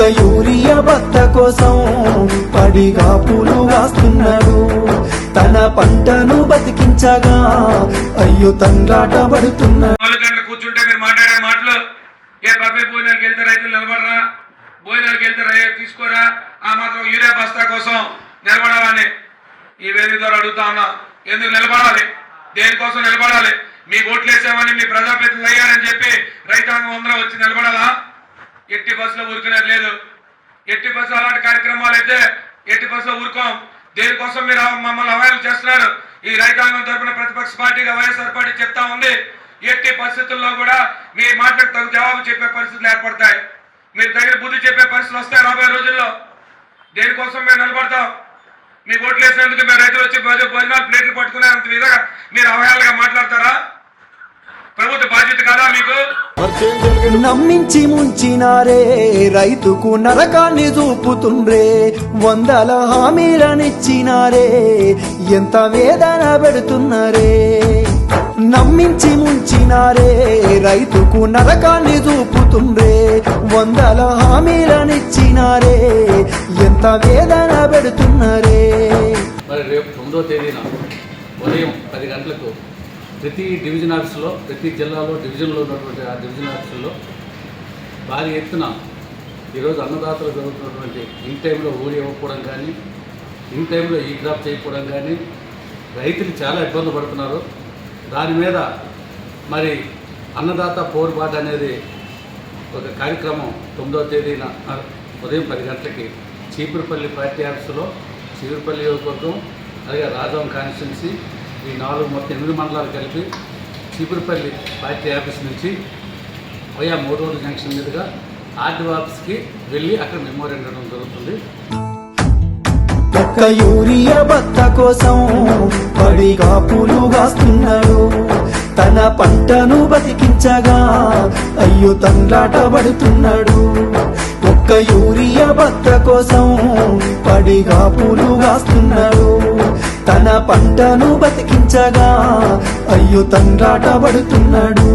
ఒక్క యూరియా భర్త కోసం పడిగా పూలు వాస్తున్నాడు. తన పంటను బతికించగా అయ్యో తండ్రాట పడుతున్నాడు. నాలుగు గంటలు కూర్చుంటే మీరు మాట్లాడే మాటలు ఏ బఫే భోజనాలకు వెళ్తే రైతులు నిలబడరా? భోజనాలకు వెళ్తే రై తీసుకోరా? ఆ మాత్రం యూరియా బస్తా కోసం నిలబడాలని. ఈ వేదిక ద్వారా అడుగుతా ఉన్నా ఎందుకు నిలబడాలి? దేనికోసం నిలబడాలి? మీ ఓట్లు వేసామని మీ ప్రజాప్రతినిధులు అయ్యారని చెప్పి రైతాంగం అందరూ వచ్చి నిలబడాలా? ఎట్టి బస్సులో ఊరుకునేది లేదు. ఎట్టి బస్సు అలాంటి కార్యక్రమాలు అయితే ఎట్టి బస్సులో ఊరుకోం. దేనికోసం మీరు మమ్మల్ని అవాయిల్ చేస్తున్నారు? ఈ రైతాంగం తరపున ప్రతిపక్ష పార్టీగా వైఎస్ఆర్ పార్టీ చెప్తా ఉంది. ఎట్టి పరిస్థితుల్లో కూడా మీ మాటలకు తగు జవాబు చెప్పే పరిస్థితులు ఏర్పడతాయి. మీరు తగిన బుద్ధి చెప్పే పరిస్థితులు వస్తాయి రాబోయే రోజుల్లో. దేనికోసం మేము నిలబడతాం? మీ ఓట్లు వేసినందుకు మేము రైతులు వచ్చి భోజనాలు ప్లేట్లు పట్టుకునే అంత విధంగా మీరు అవయాలుగా మాట్లాడతారా? ప్రభుత్వ బాధ్యత కాదా మీకు? నమ్మించి ముంచినారే రైతుకు నరకాన్ని చూపుతుండ్రే వందల హామీలనిచ్చినారే ఎంత వేదన పెడుతున్నారే? నమ్మించి ముంచినారే రైతుకు నరకాన్ని చూపుతుండ్రే వందల హామీలనిచ్చినారే ఎంత వేదన పెడుతున్నారే? మరి రేపు తొమ్మిదో తేదీన ఉదయం పది గంటలకు ప్రతి డివిజన్ ఆఫీసులో ప్రతి జిల్లాలో డివిజన్లో ఉన్నటువంటి ఆ డివిజన్ ఆఫీసుల్లో భారీ ఎత్తున ఈరోజు అన్నదాతలు జరుగుతున్నటువంటి ఇన్ టైంలో ఊరి ఇవ్వకపోవడం కానీ ఇన్ టైంలో ఈ క్రాప్ చేయకపోవడం కానీ రైతులు చాలా ఇబ్బంది పడుతున్నారు. దాని మీద మరి అన్నదాత పోరుబాటు అనేది ఒక కార్యక్రమం తొమ్మిదవ తేదీన ఉదయం పది గంటలకి చీపురుపల్లి పార్టీ ఆఫీసులో చీపురుపల్లి నియోజకవర్గం అలాగే రాజాం కాన్స్టిట్యున్సీ ఈ నాలుగు మొత్తం ఎనిమిది మండలాలు కలిపి చీపురుపల్లి పార్టీ ఆఫీస్ నుంచి వయా మూడు రోజుల జంక్షన్ మీదుగా ఆర్డీఓ ఆఫీస్కి వెళ్ళి అక్కడ మెమోరియల్ ఇవ్వడం జరుగుతుంది. ఒక్క యూరియా బత్త కోసం పడిగా పూలు కాస్తున్నాడు తన పంటను బతికించగా అయ్యో తండ్రాట పడుతున్నాడు ఒక్క యూరియా భర్త కోసం పడిగా పూలు కాస్తున్నాడు తన పంటను బతికించగా అయ్యో తండ్రాట పడుతున్నాడు.